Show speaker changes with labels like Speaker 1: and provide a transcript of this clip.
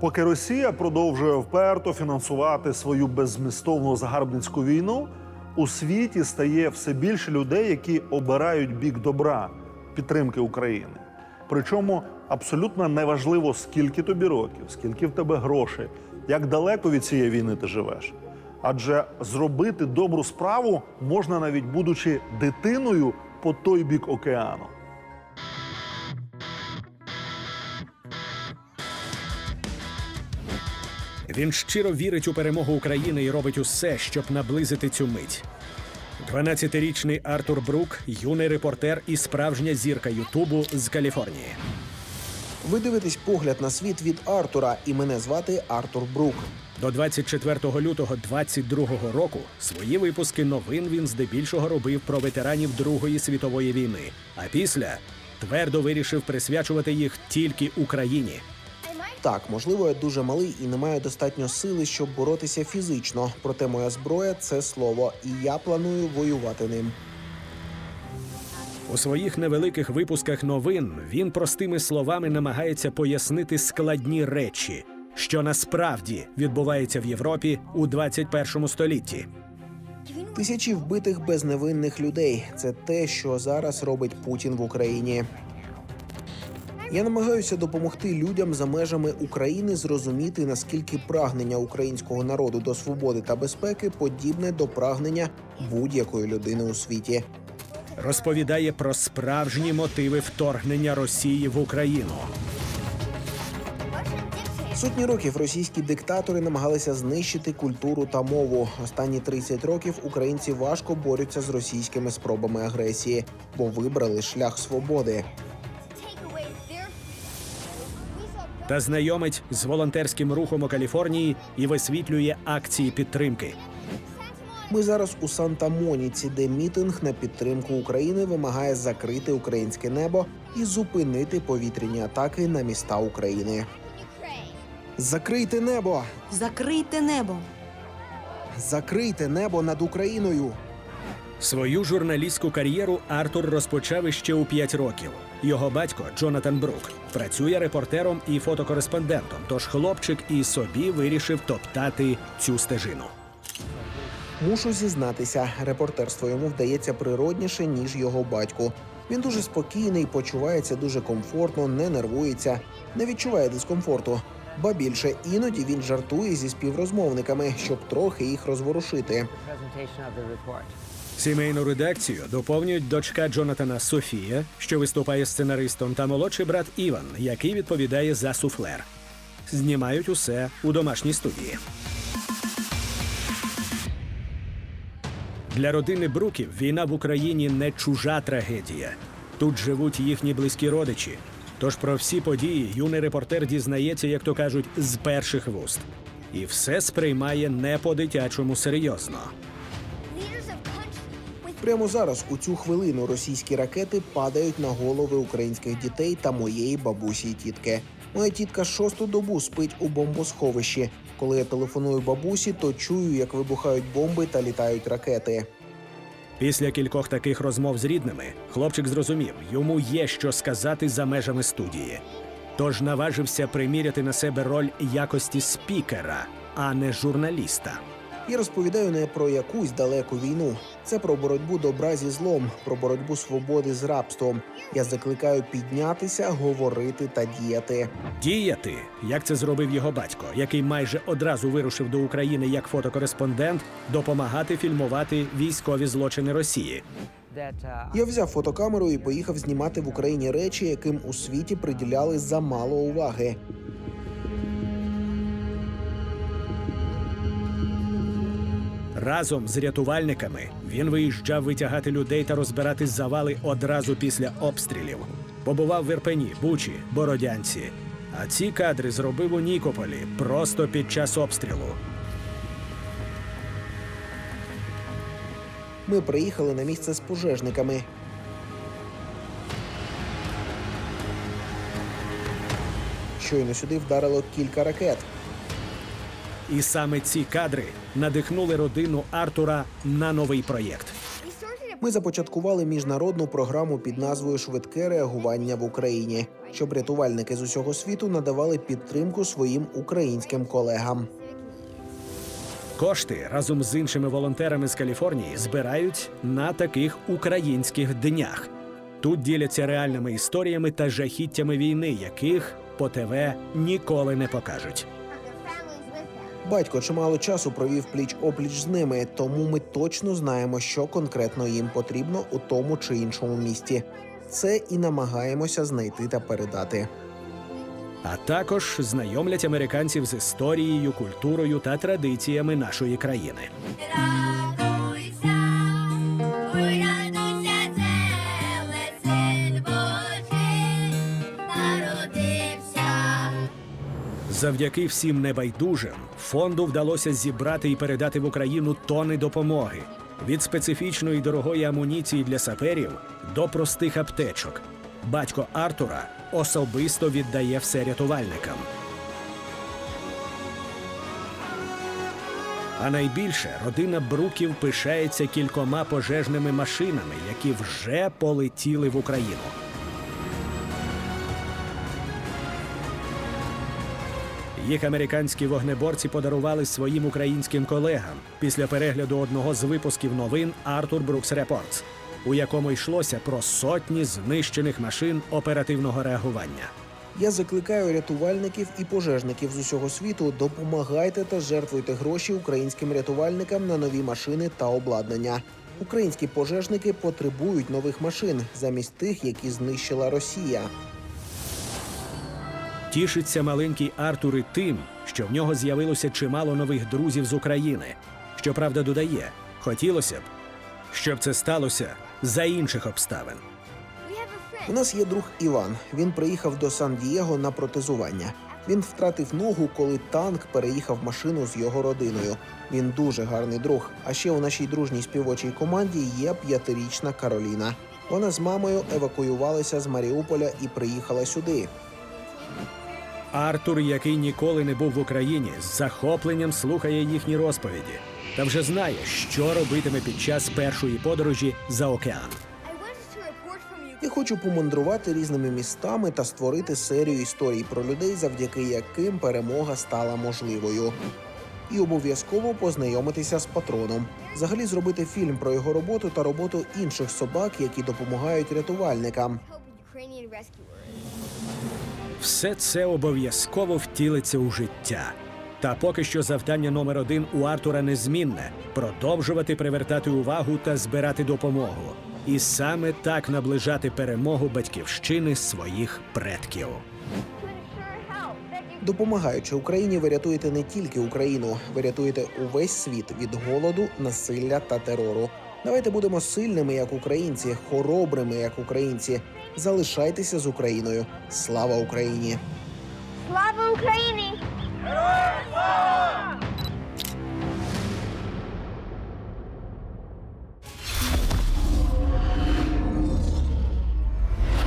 Speaker 1: Поки Росія продовжує вперто фінансувати свою беззмістовну загарбницьку війну, у світі стає все більше людей, які обирають бік добра, підтримки України. Причому абсолютно неважливо, скільки тобі років, скільки в тебе грошей, як далеко від цієї війни ти живеш. Адже зробити добру справу можна навіть будучи дитиною по той бік океану.
Speaker 2: Він щиро вірить у перемогу України і робить усе, щоб наблизити цю мить. 12-річний Артур Брук, юний репортер і справжня зірка Ютубу з Каліфорнії.
Speaker 3: Ви дивитесь погляд на світ від Артура, і мене звати Артур Брук.
Speaker 2: До 24 лютого 22 року свої випуски новин він здебільшого робив про ветеранів Другої світової війни. А після твердо вирішив присвячувати їх тільки Україні.
Speaker 3: Так, можливо, я дуже малий і не маю достатньо сили, щоб боротися фізично. Проте моя зброя це слово, і я планую воювати ним.
Speaker 2: У своїх невеликих випусках новин він простими словами намагається пояснити складні речі, що насправді відбувається в Європі у 21 столітті.
Speaker 3: Тисячі вбитих безневинних людей це те, що зараз робить Путін в Україні. Я намагаюся допомогти людям за межами України зрозуміти, наскільки прагнення українського народу до свободи та безпеки подібне до прагнення будь-якої людини у світі.
Speaker 2: Розповідає про справжні мотиви вторгнення Росії в Україну.
Speaker 3: Сотні років російські диктатори намагалися знищити культуру та мову. Останні 30 років українці важко борються з російськими спробами агресії, бо вибрали шлях свободи.
Speaker 2: Та знайомить з волонтерським рухом у Каліфорнії і висвітлює акції підтримки.
Speaker 3: Ми зараз у Санта-Моніці, де мітинг на підтримку України вимагає закрити українське небо і зупинити повітряні атаки на міста України. Закрийте небо!
Speaker 4: Закрийте небо.
Speaker 3: Закрийте небо над Україною!
Speaker 2: Свою журналістську кар'єру Артур розпочав іще у 5 років. Його батько Джонатан Брук працює репортером і фотокореспондентом. Тож хлопчик і собі вирішив топтати цю стежину.
Speaker 3: Мушу зізнатися, репортерство йому вдається природніше, ніж його батьку. Він дуже спокійний, почувається дуже комфортно, не нервується, не відчуває дискомфорту. Ба більше іноді він жартує зі співрозмовниками, щоб трохи їх розворушити.
Speaker 2: Сімейну редакцію доповнюють дочка Джонатана Софія, що виступає сценаристом, та молодший брат Іван, який відповідає за суфлер. Знімають усе у домашній студії. Для родини Бруків війна в Україні не чужа трагедія. Тут живуть їхні близькі родичі. Тож про всі події юний репортер дізнається, як то кажуть, з перших вуст. І все сприймає не по-дитячому серйозно.
Speaker 3: Прямо зараз, у цю хвилину, російські ракети падають на голови українських дітей та моєї бабусі й тітки. Моя тітка шосту добу спить у бомбосховищі. Коли я телефоную бабусі, то чую, як вибухають бомби та літають ракети.
Speaker 2: Після кількох таких розмов з рідними хлопчик зрозумів, йому є що сказати за межами студії. Тож наважився приміряти на себе роль якості спікера, а не журналіста.
Speaker 3: Я розповідаю не про якусь далеку війну. Це про боротьбу добра зі злом, про боротьбу свободи з рабством. Я закликаю піднятися, говорити та діяти.
Speaker 2: Діяти, як це зробив його батько, який майже одразу вирушив до України як фотокореспондент, допомагати фільмувати військові злочини Росії.
Speaker 3: Я взяв фотокамеру і поїхав знімати в Україні речі, яким у світі приділяли замало уваги.
Speaker 2: Разом з рятувальниками він виїжджав витягати людей та розбирати завали одразу після обстрілів. Побував в Ірпені, Бучі, Бородянці. А ці кадри зробив у Нікополі просто під час обстрілу.
Speaker 3: Ми приїхали на місце з пожежниками. Щойно сюди вдарило кілька ракет.
Speaker 2: І саме ці кадри надихнули родину Артура на новий проєкт.
Speaker 3: Ми започаткували міжнародну програму під назвою Швидке реагування в Україні, щоб рятувальники з усього світу надавали підтримку своїм українським колегам.
Speaker 2: Кошти разом з іншими волонтерами з Каліфорнії збирають на таких українських днях. Тут діляться реальними історіями та жахіттями війни, яких по ТВ ніколи не покажуть.
Speaker 3: Батько чимало часу провів пліч опліч з ними, тому ми точно знаємо, що конкретно їм потрібно у тому чи іншому місті. Це і намагаємося знайти та передати.
Speaker 2: А також знайомлять американців з історією, культурою та традиціями нашої країни. Завдяки всім небайдужим фонду вдалося зібрати і передати в Україну тони допомоги від специфічної дорогої амуніції для саперів до простих аптечок. Батько Артура особисто віддає все рятувальникам. А найбільше родина Бруків пишається кількома пожежними машинами, які вже полетіли в Україну. Їх американські вогнеборці подарували своїм українським колегам після перегляду одного з випусків новин Артур Брукс Репортс, у якому йшлося про сотні знищених машин оперативного реагування.
Speaker 3: Я закликаю рятувальників і пожежників з усього світу допомагайте та жертвуйте гроші українським рятувальникам на нові машини та обладнання. Українські пожежники потребують нових машин замість тих, які знищила Росія.
Speaker 2: Тішиться маленький Артур і тим, що в нього з'явилося чимало нових друзів з України. Щоправда, додає, хотілося б, щоб це сталося за інших обставин.
Speaker 3: У нас є друг Іван. Він приїхав до Сан-Дієго на протезування. Він втратив ногу, коли танк переїхав машину з його родиною. Він дуже гарний друг. А ще у нашій дружній співочій команді є п'ятирічна Кароліна. Вона з мамою евакуювалася з Маріуполя і приїхала сюди.
Speaker 2: Артур, який ніколи не був в Україні, з захопленням слухає їхні розповіді та вже знає, що робитиме під час першої подорожі за океан.
Speaker 3: Я хочу помандрувати різними містами та створити серію історій про людей, завдяки яким перемога стала можливою. І обов'язково познайомитися з патроном. Взагалі зробити фільм про його роботу та роботу інших собак, які допомагають рятувальникам.
Speaker 2: Все це обов'язково втілиться у життя. Та поки що завдання номер один у Артура незмінне продовжувати привертати увагу та збирати допомогу. І саме так наближати перемогу батьківщини своїх предків.
Speaker 3: Допомагаючи Україні, ви рятуєте не тільки Україну, ви рятуєте увесь світ від голоду, насилля та терору. Давайте будемо сильними як українці, хоробрими як українці. Залишайтеся з Україною. Слава Україні!
Speaker 4: Слава Україні! Героям слава!